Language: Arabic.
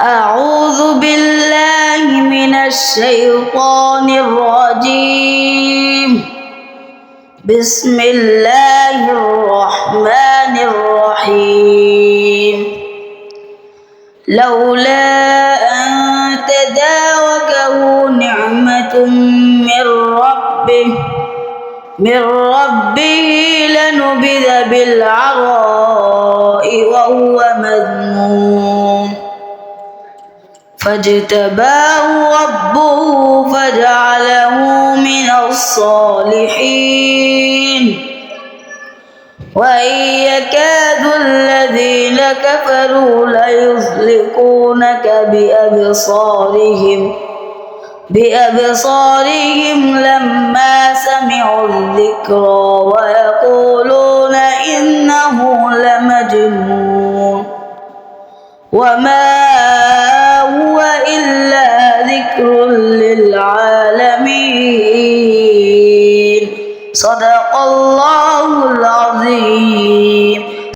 أعوذ بالله من الشيطان الرجيم. بسم الله الرحمن الرحيم. لولا أن تداوكه نعمة من ربه من ربه لنبذ بالعراء فاجتباه ربه فجعله من الصالحين. وإن يكاد الذين كفروا ليزلقونك بأبصارهم بأبصارهم لما سمعوا الذكرى ويقولون إنه لمجنون. وما للعالمين صدق الله العظيم